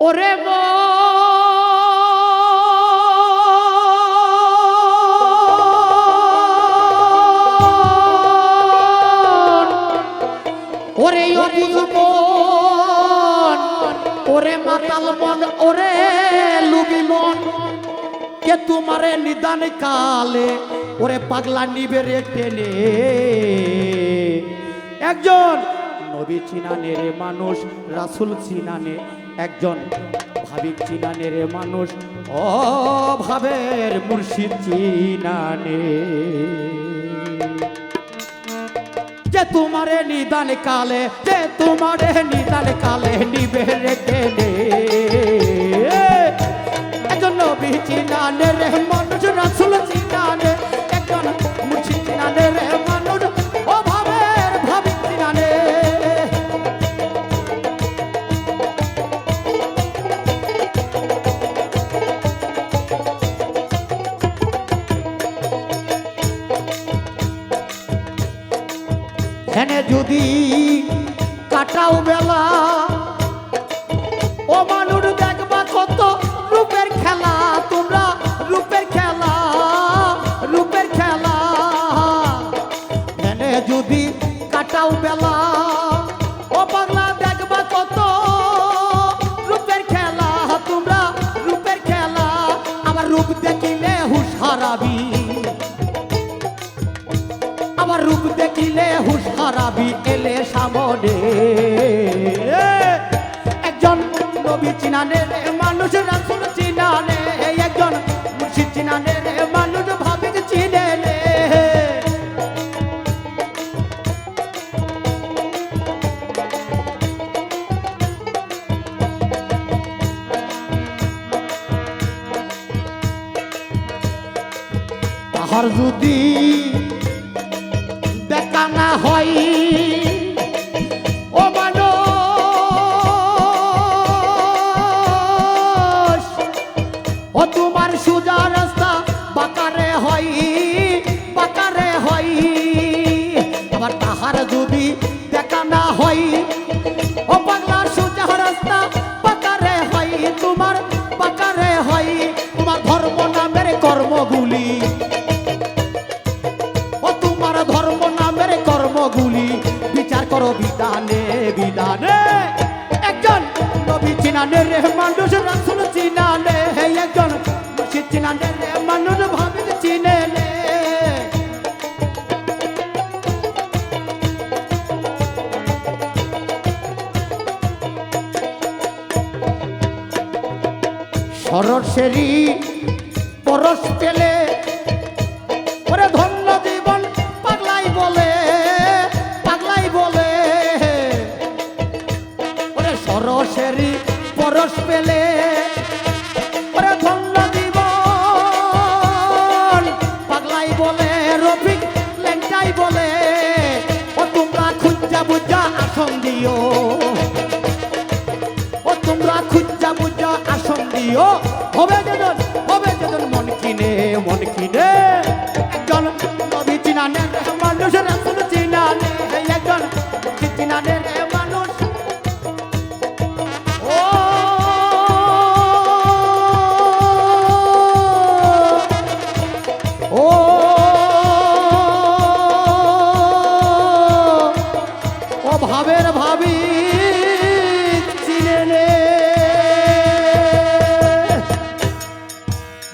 ওরে মন ওরে মন, ওরে মাতাল মন, ওরে লুবি মন, কে তোমারে নিদান কালে, ওরে পাগলা নিবে রে টেনে। একজন নবী চিনানে রে মানুষ, রাসুল চিনানে, একজন ভাবিক চিনানে রে মানুষ, অভাবের ভাবের মুর্শিদ চিনানে। যে তোমারে নিদান কালে, যে তোমারে নিদান কালে নিবে রেখে এনে যদি কাটাও বেলা, ও মানুষ দেখবা কত রূপের খেলা, তোমরা রূপের খেলা রূপের খেলা। এনে যদি কাটাও বেলা, ও বাংলা দেখবা কত রূপের খেলা, তোমরা রূপের খেলা। আমার রূপ দেখিলে হুশ হারাবি। আমার রূপ দেখিলে হুশ হারাবি এলে সামনে। একজন নবী চিনানে, মানুষ রাসুল চিনানে, একজন মুর্শিদ চিনানে, মানুষ ভাবিক চিনে তাহার যদি দেখা না হয়। ও মানুষ, ও তোমার সুজা রাস্তা বাকারে হয় বাকারে হয়। আবার তাহার যদি দেখা না হয়, ও বাংলার সুজা রাস্তা বাকারে হয়, তোমার বাকারে হয়। তোমার ধর্ম নামের কর্মগুলি কর্মগুলি বিচার করো বিধানে বিধানে। একজন নবী চিনানে রে মানুষ রাসুল চিনানে। একজন মুর্শিদ চিনানে রে মানুষ ভাবিক চিনে সরসেরি পরশ পেলে, ওরে ধন্য পরশ পেলে বলে ও তোমরা খুঁজা আসন দিও। ও তোমরা খুঁজা বুঝা আসন দিও। হবে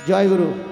জয় গুরু।